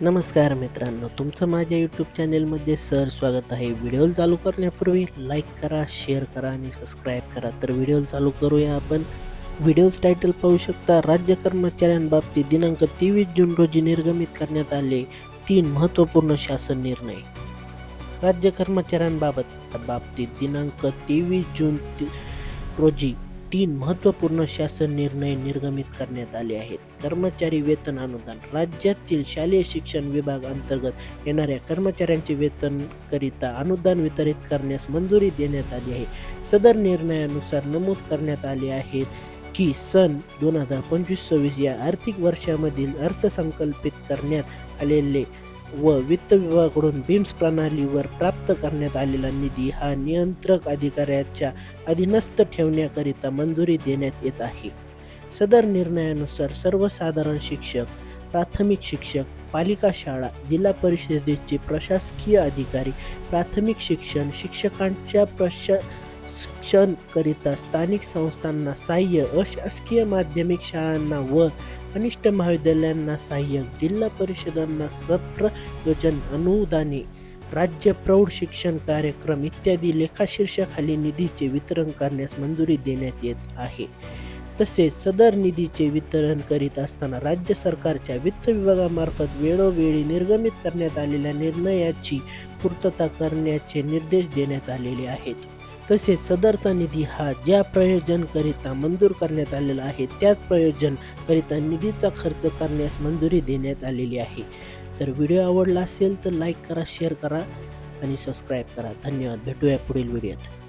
नमस्कार मित्रांनो तुमचं माझ्या यूट्यूब चॅनेलमध्ये सर स्वागत आहे. व्हिडिओ चालू करण्यापूर्वी लाईक करा शेअर करा आणि सबस्क्राईब करा. तर व्हिडिओ चालू करूया आपण. व्हिडिओज टायटल पाहू शकता राज्य कर्मचाऱ्यांबाबतीत दिनांक तेवीस जून रोजी निर्गमित करण्यात आले तीन महत्त्वपूर्ण शासन निर्णय. राज्य कर्मचाऱ्यांबाबत बाबतीत दिनांक तेवीस जून रोजी तीन महत्त्वपूर्ण शासन निर्णय निर्गमित करण्यात आले आहेत. कर्मचारी वेतन अनुदान राज्यातील शालेय शिक्षण विभाग अंतर्गत येणाऱ्या कर्मचाऱ्यांचे वेतन करिता अनुदान वितरित करण्यास मंजुरी देण्यात आली आहे. सदर निर्णयानुसार नमूद करण्यात आले आहेत की सन दोन हजार पंचवीस सव्वीस या आर्थिक वर्षामधील अर्थसंकल्पित करण्यात आलेले व वित्त विभागाकडून बिम्स प्रणालीवर प्राप्त करण्यात आलेला निधी हा नियंत्रक अधिकाऱ्याच्या अधीनस्थ ठेवण्याकरिता मंजुरी देण्यात येत आहे. सदर निर्णयानुसार सर्वसाधारण शिक्षक प्राथमिक शिक्षक पालिका शाळा जिल्हा परिषदेचे प्रशासकीय अधिकारी प्राथमिक शिक्षण शिक्षकांच्या प्रशा शिक्षणकरिता स्थानिक संस्थांना सहाय्य अशासकीय माध्यमिक शाळांना व कनिष्ठ महाविद्यालयांना सहाय्य जिल्हा परिषदांना सप्रयोजन अनुदाने राज्य प्रौढ शिक्षण कार्यक्रम इत्यादी लेखाशीर्षाखाली निधीचे वितरण करण्यास मंजुरी देण्यात येत आहे. तसेच सदर निधीचे वितरण करीत असताना राज्य सरकारच्या वित्त विभागामार्फत वेळोवेळी निर्गमित करण्यात आलेल्या निर्णयाची पूर्तता करण्याचे निर्देश देण्यात आलेले आहेत. तसेच सदरचा निधी हा ज्या प्रयोजनकरिता मंजूर करण्यात आलेला आहे त्याच प्रयोजनकरिता निधीचा खर्च करण्यास मंजुरी देण्यात आलेली आहे. तर व्हिडिओ आवडला असेल तर लाईक करा शेअर करा आणि सबस्क्राईब करा. धन्यवाद. भेटूया पुढील व्हिडिओत.